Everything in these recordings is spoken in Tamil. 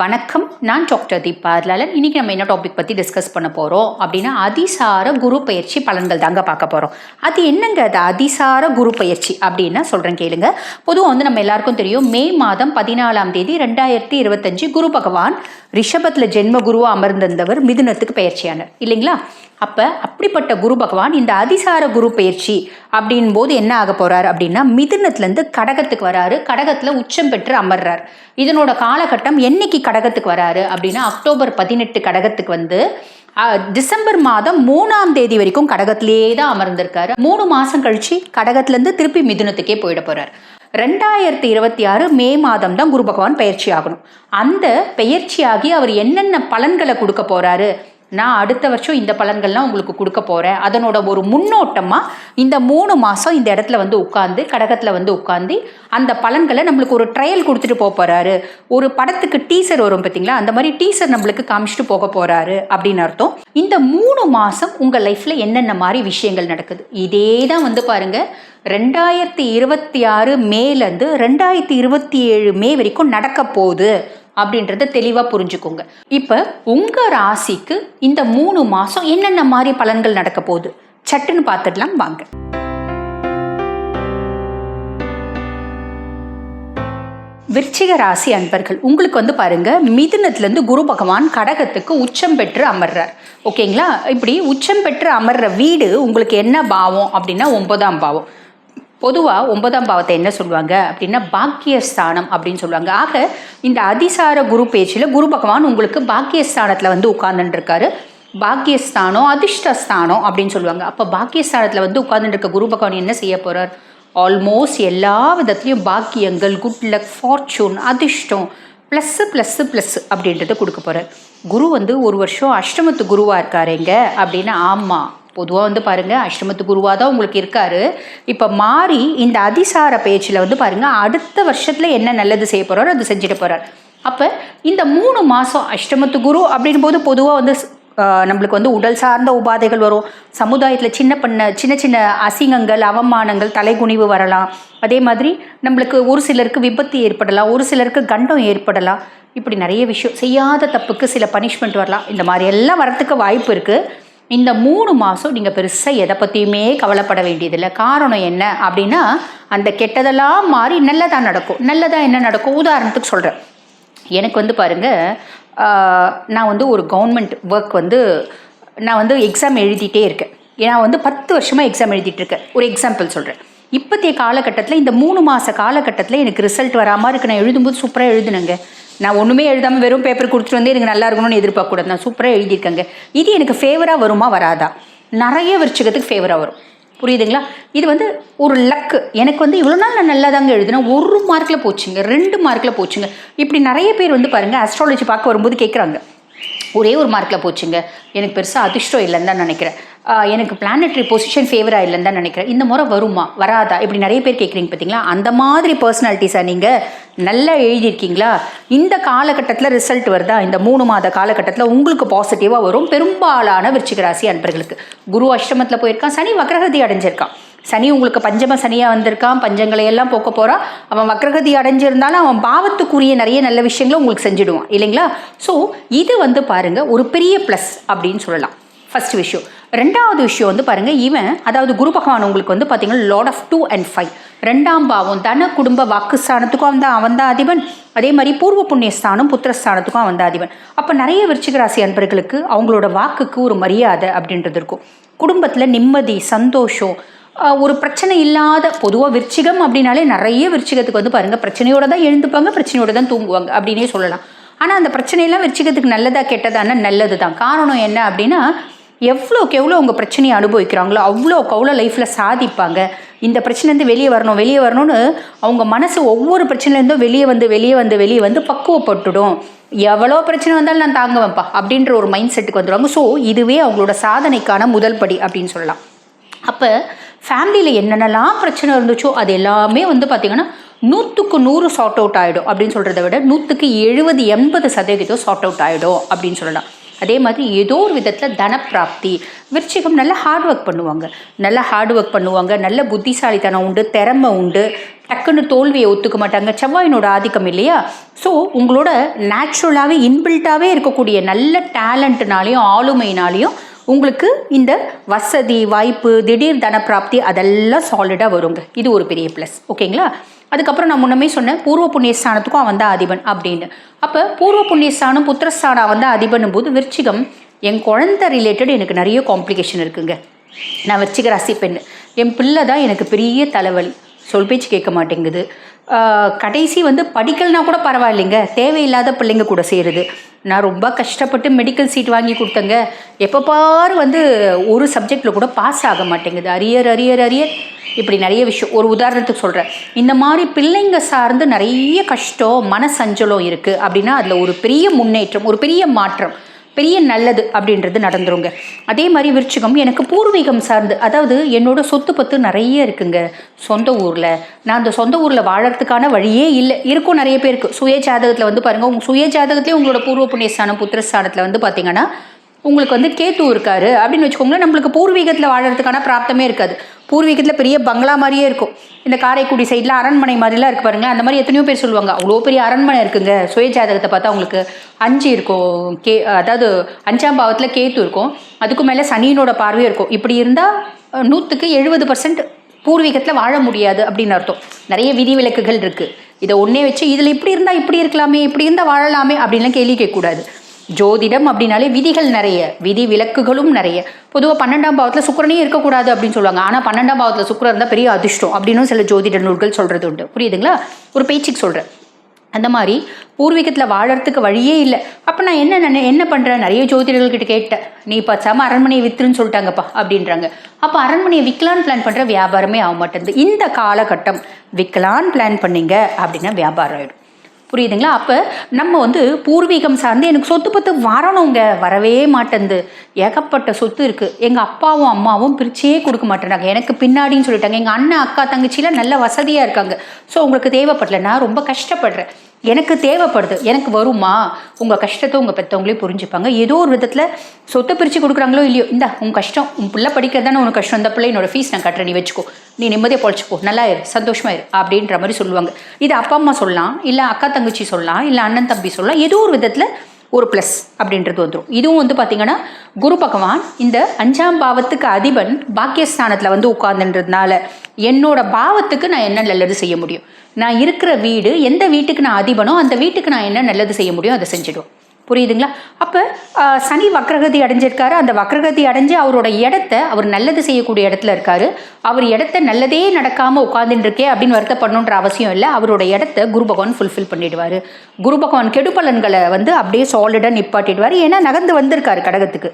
வணக்கம். நான் டாக்டர் தீபா அதனால இன்னைக்கு நம்ம என்ன டாபிக் பற்றி டிஸ்கஸ் பண்ண போகிறோம் அப்படின்னா அதிசார குரு பயிற்சி பலன்கள் தாங்க பார்க்க போகிறோம் அது என்னங்க அது? அதிசார குரு பயிற்சி அப்படின்னா சொல்கிறேன் கேளுங்க. பொதுவாக வந்து நம்ம எல்லாருக்கும் தெரியும் மே மாதம் பதினாலாம் தேதி ரெண்டாயிரத்தி இருபத்தஞ்சு குரு பகவான் ரிஷபத்தில் ஜென்ம குருவாக அமர்ந்திருந்தவர் மிதுனத்துக்கு பயிற்சியானார் இல்லைங்களா? அப்போ அப்படிப்பட்ட குரு பகவான் இந்த அதிசார குரு பயிற்சி அப்படின் போது என்ன ஆக போறார் அப்படின்னா மிதுனத்துலேருந்து கடகத்துக்கு வராரு. கடகத்தில் உச்சம் பெற்று அமர்றார். இதனோட காலகட்டம் என்னைக்கு கடகத்துக்கு வராரு அப்படின்னா அக்டோபர் பதினெட்டு கடகத்துக்கு வந்து டிசம்பர் மாதம் மூணாம் தேதி வரைக்கும் கடகத்திலேயே தான் அமர்ந்திருக்காரு. மூணு மாதம் கழிச்சு கடகத்துலேருந்து திருப்பி மிதுனத்துக்கே போயிட போறார். ரெண்டாயிரத்தி இருபத்தி ஆறு மே மாதம் தான் குரு பகவான் பயிற்சி ஆகணும். அந்த பயிற்சியாகி அவர் என்னென்ன பலன்களை கொடுக்க போறாரு நான் அடுத்த வருஷம் இந்த பலன்கள்லாம் உங்களுக்கு கொடுக்க போகிறேன் அதனோட ஒரு முன்னோட்டமாக இந்த மூணு மாதம் இந்த இடத்துல வந்து உட்காந்து கடகத்தில் வந்து உட்காந்து அந்த பலன்களை நம்மளுக்கு ஒரு ட்ரையல் கொடுத்துட்டு போக போகிறாரு ஒரு படத்துக்கு டீசர் வரும் பார்த்தீங்களா அந்த மாதிரி டீசர் நம்மளுக்கு காமிச்சிட்டு போக போகிறாரு அப்படின்னு அர்த்தம். இந்த மூணு மாதம் உங்கள் லைஃப்பில் என்னென்ன மாதிரி விஷயங்கள் நடக்குது? இதே தான் வந்து பாருங்கள் ரெண்டாயிரத்தி இருபத்தி ஆறு மேலேருந்து ரெண்டாயிரத்தி இருபத்தி ஏழு மே வரைக்கும் நடக்க போகுது. அப்படின்றத தெளிவாக புரிஞ்சுக்கோங்க. இப்போ உங்கள் ராசிக்கு இந்த மூணு மாதம் என்னென்ன மாதிரி பலன்கள் நடக்க போகுது? சட்டுன்னு பார்த்துடலாம் வாங்க. விருச்சிக ராசி அன்பர்கள் உங்களுக்கு வந்து பாருங்க மிதுனத்திலேருந்து குரு பகவான் கடகத்துக்கு உச்சம் பெற்று அமர்றார். ஓகேங்களா? இப்படி உச்சம் பெற்று அமர்ற வீடு உங்களுக்கு என்ன பாவம் அப்படின்னா ஒன்பதாம் பாவம். பொதுவாக ஒன்பதாம் பாவத்தை என்ன சொல்லுவாங்க அப்படின்னா பாக்கியஸ்தானம் அப்படின்னு சொல்லுவாங்க. ஆக இந்த அதிசார குரு பேச்சில் குரு பகவான் உங்களுக்கு பாக்கியஸ்தானத்தில் வந்து உட்கார்ந்துட்டு பாக்கியஸ்தானம் அதிர்ஷ்டஸ்தானம் அப்படின்னு சொல்லுவாங்க. அப்போ பாக்கியஸ்தானத்தில் வந்து உட்கார்ந்துட்டு குரு பகவான் என்ன செய்ய போகிறார் ஆல்மோஸ்ட் எல்லா விதத்துலேயும் பாக்கியங்கள் குட் லக் ஃபார்ச்சூன் அதிர்ஷ்டம் ப்ளஸ்ஸு ப்ளஸ்ஸு ப்ளஸ் அப்படின்றத கொடுக்க போகிறார் குரு வந்து ஒரு வருஷம் அஷ்டமத்து குருவாக இருக்காருங்க அப்படின்னு ஆமாம் பொதுவாக வந்து பாருங்கள் அஷ்டமத்து குருவாக தான் உங்களுக்கு இருக்காரு. இப்போ மாறி இந்த அதிசார பேச்சில் வந்து பாருங்கள் அடுத்த வருஷத்தில் என்ன நல்லது செய்ய போகிறாரோ அது செஞ்சுட்டு போகிறார் அப்போ இந்த மூணு மாதம் அஷ்டமத்து குரு அப்படின் போது பொதுவாக வந்து நம்மளுக்கு வந்து உடல் சார்ந்த உபாதைகள் வரும். சமுதாயத்தில் சின்ன பண்ண சின்ன சின்ன அசிங்கங்கள் அவமானங்கள் தலைகுனிவு வரலாம். அதே மாதிரி நம்மளுக்கு ஒரு சிலருக்கு விபத்து ஏற்படலாம் ஒரு சிலருக்கு கண்டம் ஏற்படலாம். இப்படி நிறைய விஷயம் செய்யாத தப்புக்கு சில பனிஷ்மெண்ட் வரலாம். இந்த மாதிரி எல்லாம் வரத்துக்கு வாய்ப்பு இருக்குது இந்த மூணு மாதம் நீங்கள் பெருசாக எதை பற்றியுமே கவலைப்பட வேண்டியதில்லை. காரணம் என்ன அப்படின்னா அந்த கெட்டதெல்லாம் மாறி நல்லதாக நடக்கும். நல்லதாக என்ன நடக்கும்? உதாரணத்துக்கு சொல்கிறேன் எனக்கு வந்து பாருங்கள் நான் வந்து ஒரு கவர்மெண்ட் ஒர்க் வந்து நான் வந்து எக்ஸாம் எழுதிட்டே இருக்கேன். ஏன்னா வந்து பத்து வருஷமாக எக்ஸாம் எழுதிட்டு இருக்கேன். ஒரு எக்ஸாம்பிள் சொல்கிறேன் இப்போதைய காலகட்டத்தில் இந்த மூணு மாத காலகட்டத்தில் எனக்கு ரிசல்ட் வராமல் இருக்கு. நான் எழுதும்போது சூப்பராக எழுதுனேங்க. நான் ஒன்றுமே எழுதாமல் வெறும் பேப்பர் கொடுத்துட்டு வந்து எனக்கு நல்லா இருக்கணும்னு எதிர்பார்க்கக்கூடாது. நான் சூப்பராக எழுதியிருக்கேங்க. இது எனக்கு ஃபேவராக வருமா வராதா? நிறைய விருச்சிகத்துக்கு ஃபேவராக வரும். புரியுதுங்களா? இது வந்து ஒரு லக்கு எனக்கு வந்து இவ்வளோ நாள் நான் நல்லா தாங்க எழுதினேன். ஒரு மார்க்கில் போச்சுங்க. ரெண்டு மார்க்கில் போச்சுங்க. இப்படி நிறைய பேர் வந்து பாருங்கள் அஸ்ட்ராலஜி பார்க்க வரும்போது கேட்குறாங்க ஒரே ஒரு மார்க்கில் போச்சுங்க. எனக்கு பெருசாக அதிர்ஷ்டம் இல்லைன்னு தான் நினைக்கிறேன். எனக்கு பிளானட்ரி பொசிஷன் ஃபேவராக இல்லைன்னு தான் நினைக்கிறேன். இந்த முறை வருமா? வராதா? இப்படி நிறைய பேர் கேட்குறீங்க பார்த்தீங்களா அந்த மாதிரி பர்சனாலிட்டிஸாக நீங்கள் நல்லா எழுதியிருக்கீங்களா? இந்த காலகட்டத்தில் ரிசல்ட் வருதா? இந்த மூணு மாத காலகட்டத்தில் உங்களுக்கு பாசிட்டிவாக வரும். பெரும்பாலான விருச்சிக ராசி அன்பர்களுக்கு. குரு அஷ்டமத்தில் போயிருக்கான். சனி வக்ரகதி அடைஞ்சிருக்கான். சனி உங்களுக்கு பஞ்சம சனியாக வந்திருக்கான். பஞ்சங்களை எல்லாம் போக்க போகிறான் அவன் வக்ரகதி அடைஞ்சிருந்தாலும் அவன் பாவத்துக்குரிய நிறைய நல்ல விஷயங்களை உங்களுக்கு செஞ்சுடுவான். இல்லைங்களா? ஸோ இது வந்து பாருங்கள் ஒரு பெரிய ப்ளஸ் அப்படின்னு சொல்லலாம். ஃபஸ்ட் விஷயம் ரெண்டாவது விஷயம் வந்து பாருங்கள் இவன் அதாவது குரு பகவான் உங்களுக்கு வந்து பார்த்தீங்கன்னா lord of two and five ரெண்டாம் பாவம் தன குடும்ப வாக்குஸ்தானத்துக்கும் அவன் தான் அவன் தான் அதிபன். அதே மாதிரி பூர்வ புண்ணியஸ்தானம் புத்திரஸ்தானத்துக்கும் அவன் தான் அதிபன். அப்போ நிறைய விருச்சிகராசி அன்பர்களுக்கு அவங்களோட வாக்குக்கு ஒரு மரியாதை அப்படின்றது இருக்கும். குடும்பத்தில் நிம்மதி சந்தோஷம் ஒரு பிரச்சனை இல்லாத பொதுவாக விருச்சிகம் அப்படின்னாலே நிறைய விருச்சிகத்துக்கு வந்து பாருங்கள் பிரச்சனையோட தான் எழுந்துப்பாங்க பிரச்சனையோட தான் தூங்குவாங்க அப்படின்னே சொல்லலாம். ஆனால் அந்த பிரச்சனையெல்லாம் விருச்சிகத்துக்கு நல்லதா கெட்டதானா நல்லது தான் காரணம் என்ன அப்படின்னா எவ்வளோக்கு எவ்வளோ அவங்க பிரச்சனையை அனுபவிக்கிறாங்களோ அவ்வளோக்கு அவ்வளோ லைஃப்பில் சாதிப்பாங்க. இந்த பிரச்சனைலேருந்து வெளியே வரணும் வெளியே வரணும்னு அவங்க மனசு ஒவ்வொரு பிரச்சனைலேருந்தும் வெளியே வந்து வெளியே வந்து வெளியே வந்து பக்குவப்பட்டுடும். எவ்வளோ பிரச்சனை வந்தாலும் நான் தாங்குவேன்ப்பா அப்படின்ற ஒரு மைண்ட் செட்டுக்கு வந்துடுவாங்க. ஸோ இதுவே அவங்களோட சாதனைக்கான முதல் படி அப்படின்னு சொல்லலாம். அப்போ ஃபேமிலியில் என்னென்னலாம் பிரச்சனை இருந்துச்சோ அது எல்லாமே வந்து பார்த்திங்கன்னா நூற்றுக்கு நூறு சார்ட் அவுட் ஆகிடும் அப்படின்னு சொல்கிறத விட நூற்றுக்கு எழுபது எண்பது சதவீதம் சார்ட் அவுட் ஆகிடும் அப்படின்னு சொல்லலாம். அதே மாதிரி ஏதோ ஒரு விதத்தில் தனப்பிராப்தி. விருச்சிகம் நல்லா ஹார்ட் ஒர்க் பண்ணுவாங்க. நல்லா ஹார்ட் ஒர்க் பண்ணுவாங்க. நல்ல புத்திசாலித்தனம் உண்டு திறமை உண்டு. டக்குன்னு தோல்வியை ஒத்துக்க மாட்டாங்க. செவ்வாயினோட ஆதிக்கம் இல்லையா? ஸோ உங்களோட நேச்சுரலாகவே இன்பில்ட்டாகவே இருக்கக்கூடிய நல்ல டேலண்ட்னாலையும் ஆளுமையினாலையும் உங்களுக்கு இந்த வசதி வாய்ப்பு திடீர் தனப்பிராப்தி அதெல்லாம் சாலிடாக வருங்க. இது ஒரு பெரிய ப்ளஸ் ஓகேங்களா? அதுக்கப்புறம் நான் முன்னமே சொன்னேன் பூர்வ புண்ணியஸ்தானத்துக்கும் அவன் தான் அதிபன் அப்படின்னு. அப்போ பூர்வ புண்ணியஸ்தானம் புத்திரஸ்தானம் அவன் தான் போது விருச்சிகம் என் குழந்தை ரிலேட்டட் எனக்கு நிறைய காம்ப்ளிகேஷன் இருக்குங்க. நான் விருச்சிக ராசி பெண் என் பிள்ளை தான் எனக்கு பெரிய தலைவலி. சொல் பேச்சு கேட்க மாட்டேங்குது. கடைசி வந்து படிக்கலைனா கூட பரவாயில்லைங்க. தேவையில்லாத பிள்ளைங்க கூட சேருது. நான் ரொம்ப கஷ்டப்பட்டு மெடிக்கல் சீட் வாங்கி கொடுத்தேங்க. எப்போ பாரு வந்து ஒரு சப்ஜெக்டில் கூட பாஸ் ஆக மாட்டேங்குது. Arrear arrear arrear. இப்படி நிறைய விஷயம். ஒரு உதாரணத்துக்கு சொல்கிறேன் இந்த மாதிரி பிள்ளைங்க சார்ந்து நிறைய கஷ்டம் மனசஞ்சலம் இருக்குது அப்படின்னா அதில் ஒரு பெரிய முன்னேற்றம் ஒரு பெரிய மாற்றம். பெரிய நல்லது அப்படின்றது நடந்துருங்க. அதே மாதிரி விருச்சிகம் எனக்கு பூர்வீகம் சார்ந்து அதாவது என்னோட சொத்து பத்து நிறைய இருக்குங்க. சொந்த ஊரில். நான் அந்த சொந்த ஊரில் வாழறதுக்கான வழியே இல்லை. இருக்கும் நிறைய பேருக்கு. சுய ஜாதகத்தில் வந்து பாருங்கள் உங்கள் சுய ஜாதகத்திலே உங்களோட பூர்வ புண்ணியஸ்தானம் புத்திரஸ்தானத்தில் வந்து பார்த்தீங்கன்னா உங்களுக்கு வந்து கேத்து இருக்காரு. அப்படின்னு வச்சுக்கோங்களேன் நம்மளுக்கு பூர்வீகத்தில் வாழறதுக்கான பிராப்தமே இருக்காது. பூர்வீகத்தில் பெரிய பங்களா மாதிரியே இருக்கும். இந்த காரைக்குடி சைடில் அரண்மனை மாதிரிலாம் இருக்கு பாருங்க. அந்த மாதிரி எத்தனையோ பேர் சொல்லுவாங்க. அவ்வளோ பெரிய அரண்மனை இருக்குங்க. சுய ஜாதகத்தை பார்த்தா உங்களுக்கு அஞ்சு இருக்கும். கே அதாவது அஞ்சாம் பாவத்தில் கேத்து இருக்கும். அதுக்கு மேலே சனியினோட பார்வையும் இருக்கும். இப்படி இருந்தால் நூற்றுக்கு எழுபது பர்சன்ட் பூர்வீகத்தில் வாழ முடியாது அப்படின்னு அர்த்தம். நிறைய விதிவிலக்குகள் இருக்குது இதை ஒன்றே வச்சு இதில் இப்படி இருந்தால் இப்படி இருக்கலாமே இப்படி இருந்தால் வாழலாமே அப்படின்லாம் கேள்வி கேட்கக்கூடாது. ஜோதிடம் அப்படின்னாலே விதிகள் நிறைய விதி விலக்குகளும் நிறைய. பொதுவாக பன்னெண்டாம் பாவத்தில் சுக்கரனே இருக்கக்கூடாது அப்படின்னு சொல்லுவாங்க. ஆனால் பன்னெண்டாம் பாவத்தில் சுக்கிரன் இருந்தால் பெரிய அதிர்ஷ்டம் அப்படின்னு சில ஜோதிட நூல்கள் சொல்கிறது உண்டு. புரியுதுங்களா? ஒரு பேச்சுக்கு சொல்கிறேன் அந்த மாதிரி பூர்வீகத்தில் வாழறதுக்கு வழியே இல்லை. அப்போ நான் என்ன நான் என்ன பண்ணுறேன் நிறைய ஜோதிடர்கள்கிட்ட கேட்டேன். நீ பச்சாம அரண்மனையை வித்துருன்னு சொல்லிட்டாங்கப்பா அப்படின்றாங்க. அப்போ அரண்மனையை விற்கலான்னு பிளான் பண்ணுற வியாபாரமே ஆக மாட்டேங்குது. இந்த காலகட்டம் விற்கலான்னு பிளான் பண்ணீங்க அப்படின்னா வியாபாரம் ஆகிடும் புரியுதுங்களா? அப்போ நம்ம வந்து பூர்வீகம் சார்ந்து எனக்கு சொத்து பத்து வரணுங்க. வரவே மாட்டேங்குது ஏகப்பட்ட சொத்து இருக்குது எங்கள் அப்பாவும் அம்மாவும் பிரிச்சே கொடுக்க மாட்டேறாங்க எனக்கு பின்னாடின்னு சொல்லிட்டாங்க. எங்கள் அண்ணன் அக்கா தங்கச்சிலாம் நல்ல வசதியாக இருக்காங்க. ஸோ உங்களுக்கு தேவைப்படல நான் ரொம்ப கஷ்டப்படுறேன். எனக்கு தேவைப்படுது எனக்கு வருமா? உங்கள் கஷ்டத்தை உங்கள் பெற்றவங்களே புரிஞ்சுப்பாங்க. ஏதோ ஒரு விதத்தில் சொத்தை பிரித்து கொடுக்குறாங்களோ இல்லையோ இந்த உன் கஷ்டம் உன் பிள்ளை படிக்கிறது தானே உனக்கு கஷ்டம். இந்த பிள்ளை என்னோட ஃபீஸ் நான் கட்டுறேன் நீ வச்சுக்கோ. நீ நிம்மதியாக பொழைச்சிக்கோ. நல்லா இரு சந்தோஷமா இரு அப்படின்ற மாதிரி சொல்லுவாங்க. இது அப்பா அம்மா சொல்லலாம் இல்லை அக்கா தங்கச்சி சொல்லலாம் இல்லை அண்ணன் தம்பி சொல்லலாம். ஏதோ ஒரு விதத்தில் ஒரு ப்ளஸ் அப்படின்றது வந்துடும் இதுவும் வந்து பார்த்திங்கன்னா குரு பகவான் இந்த அஞ்சாம் பாவத்துக்கு அதிபன் பாக்கியஸ்தானத்தில் வந்து உட்கார்ந்துன்றதுனால என்னோட பாவத்துக்கு நான் என்ன நல்லது செய்ய முடியும்? நான் இருக்கிற வீடு எந்த வீட்டுக்கு நான் அதிபனோ அந்த வீட்டுக்கு நான் என்ன நல்லது செய்ய முடியும்? அதை செஞ்சிடுவோம். புரியுதுங்களா? அப்போ சனி வக்ரகதி அடைஞ்சிருக்காரு. அந்த வக்ரகதி அடைஞ்சு அவரோட இடத்த அவர் நல்லது செய்யக்கூடிய இடத்துல இருக்காரு. அவர் இடத்த நல்லதே நடக்காமல் உட்காந்துட்டு இருக்கே அப்படின்னு வருத்தப்படணுன்ற அவசியம் இல்லை. அவரோட இடத்த குரு பகவான் ஃபுல்ஃபில் பண்ணிடுவார். குரு பகவான் கெடுபலன்களை வந்து அப்படியே சாலிடாக நிப்பாட்டிடுவார். ஏன்னா நகர்ந்து வந்திருக்காரு கடகத்துக்கு.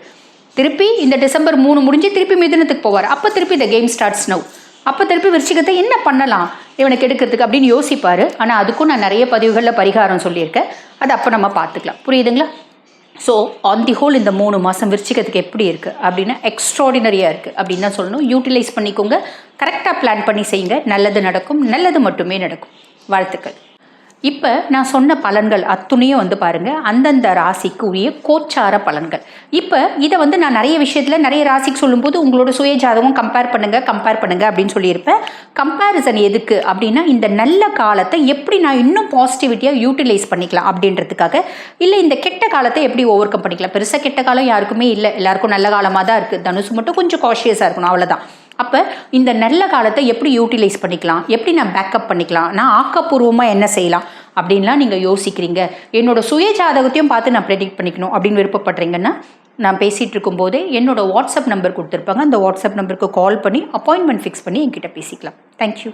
திருப்பி இந்த டிசம்பர் மூணு முடிஞ்சு திருப்பி மிதுனத்துக்கு போவார். அப்போ திருப்பி இந்த கேம் ஸ்டார்ட்ஸ் நவ் அப்போ திருப்பி விருச்சிகத்தை என்ன பண்ணலாம்? இவனுக்கு எடுக்கிறதுக்கு அப்படின்னு யோசிப்பார். ஆனால் அதுக்கும் நான் நிறைய பதிவுகளில் பரிகாரம் சொல்லியிருக்கேன். அது அப்போ நம்ம பார்த்துக்கலாம். புரியுதுங்களா? ஸோ ஆன் தி ஹோல் இந்த மூணு மாதம் விரிச்சிக்கிறதுக்கு எப்படி இருக்குது அப்படின்னா எக்ஸ்ட்ராடினரியாக இருக்குது அப்படின்னு தான் சொல்லணும். யூட்டிலைஸ் பண்ணிக்கோங்க. கரெக்டாக பிளான் பண்ணி செய்யுங்க. நல்லது நடக்கும். நல்லது மட்டுமே நடக்கும். வாழ்த்துக்கள். இப்போ நான் சொன்ன பலன்கள் அத்துணையும் வந்து பாருங்கள் அந்தந்த ராசிக்கு உரிய கோச்சார பலன்கள். இப்போ இதை வந்து நான் நிறைய விஷயத்தில் நிறைய ராசிக்கு சொல்லும்போது உங்களோட சுய ஜாதகம் கம்பேர் பண்ணுங்கள் கம்பேர் பண்ணுங்கள் அப்படின்னு சொல்லியிருப்பேன். கம்பேரிசன் எதுக்கு அப்படின்னா இந்த நல்ல காலத்தை எப்படி நான் இன்னும் பாசிட்டிவிட்டியாக யூட்டிலைஸ் பண்ணிக்கலாம் அப்படின்றதுக்காக. இல்லை இந்த கெட்ட காலத்தை எப்படி ஓவர் கம் பண்ணிக்கலாம்? பெருசாக கெட்ட காலம் யாருக்குமே இல்லை. எல்லாருக்கும் நல்ல காலமாக தான் இருக்குது தனுசு மட்டும் கொஞ்சம் காஷியஸாக இருக்கணும். அவ்வளோதான் அப்போ இந்த நல்ல காலத்தை எப்படி யூட்டிலைஸ் பண்ணிக்கலாம்? எப்படி நான் பேக்கப் பண்ணிக்கலாம்? நான் ஆக்கப்பூர்வமாக என்ன செய்யலாம்? அப்படின்லாம் நீங்கள் யோசிக்கிறீங்க. என்னோட சுய ஜாதகத்தையும் பார்த்து நான் ப்ரெடிக்ட் பண்ணிக்கணும் அப்படின்னு விருப்பப்படுறீங்கன்னா நான் பேசிகிட்டு இருக்கும்போதே என்னோட வாட்ஸ்அப் நம்பர் கொடுத்துருப்பாங்க. அந்த வாட்ஸ்அப் நம்பருக்கு கால் பண்ணி அப்பாயின்மெண்ட் ஃபிக்ஸ் பண்ணி என்கிட்ட பேசிக்கலாம். தேங்க்யூ